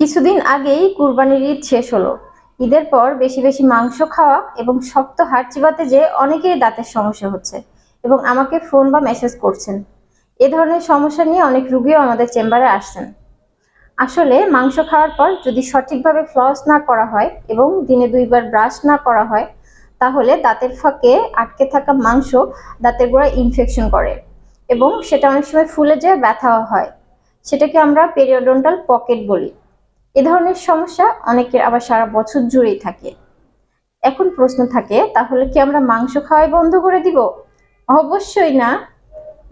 কিছুদিন আগেই কুরবানির ঈদ শেষ হলো। ঈদের পর বেশি বেশি মাংস খাওয়া এবং শক্ত হাড় চিবাতে যে অনেকেরই দাঁতের সমস্যা হচ্ছে এবং আমাকে ফোন বা মেসেজ করছেন। এ ধরনের সমস্যা নিয়ে অনেক রুগীও আমাদের চেম্বারে আসছেন। আসলে মাংস খাওয়ার পর যদি সঠিকভাবে ফ্লস না করা হয় এবং দিনে দুইবার ব্রাশ না করা হয়, তাহলে দাঁতের ফাঁকে আটকে থাকা মাংস দাঁতের গোড়ায় ইনফেকশন করে এবং সেটা অনেক সময় ফুলে যায় ব্যথাও হয়। সেটাকে আমরা পেরিওডন্টাল পকেট বলি। এ ধরনের সমস্যা অনেকের আবার সারা বছর জুড়েই থাকে। এখন প্রশ্ন থাকে, তাহলে কি আমরা মাংস খাওয়াই বন্ধ করে দিব? অবশ্যই না।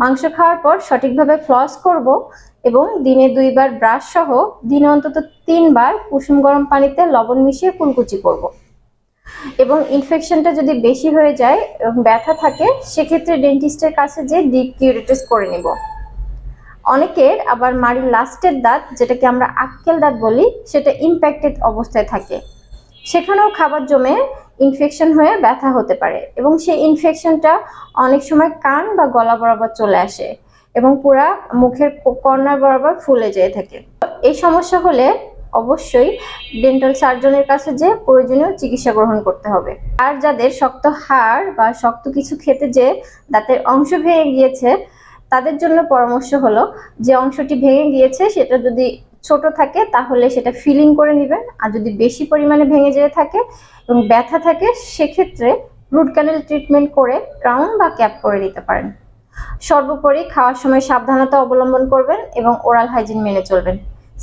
মাংস খাওয়ার পর সঠিকভাবে ফ্লস করব এবং দিনে দুইবার ব্রাশ সহ দিনে অন্তত তিনবার কুসুম গরম পানিতে লবণ মিশিয়ে কুলকুচি করব। এবং ইনফেকশনটা যদি বেশি হয়ে যায় এবং ব্যথা থাকে, সেক্ষেত্রে ডেন্টিস্টের কাছে যে ডিপ কিউরেটিস করে নিব। অনেকের আবার মাড়ির লাস্টের দাঁত, যেটাকে আমরা আক্কেল দাঁত বলি, সেটা ইম্প্যাক্টেড অবস্থায় থাকে। সেখানেও খাবার জমে ইনফেকশন হয়ে ব্যথা হতে পারে এবং সেই ইনফেকশনটা অনেক সময় কান বা গলা বরাবর চলে আসে এবং পুরা মুখের কর্নার বরাবর ফুলে যেয়ে থাকে। এই সমস্যা হলে অবশ্যই ডেন্টাল সার্জনের কাছে যে প্রয়োজনীয় চিকিৎসা গ্রহণ করতে হবে। আর যাদের শক্ত হাড় বা শক্ত কিছু খেতে যে দাঁতের অংশ ভেঙে গিয়েছে তাদের জন্য পরামর্শ হলো যে অংশটি ভেঙে গিয়েছে, সেটা যদি ছোট থাকে তাহলে সেটা ফিলিং করে নেবেন। আর যদি বেশি পরিমাণে ভেঙে যেয়ে থাকে এবং ব্যথা থাকে, সেক্ষেত্রে রুট ক্যানেল ট্রিটমেন্ট করে ক্রাউন বা ক্যাপ করে দিতে পারেন। সর্বোপরি খাওয়ার সময় সাবধানতা অবলম্বন করবেন এবং ওরাল হাইজিন মেনে চলবেন।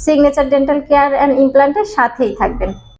সিগনেচার ডেন্টাল কেয়ার অ্যান্ড ইমপ্ল্যান্টের সাথেই থাকবেন।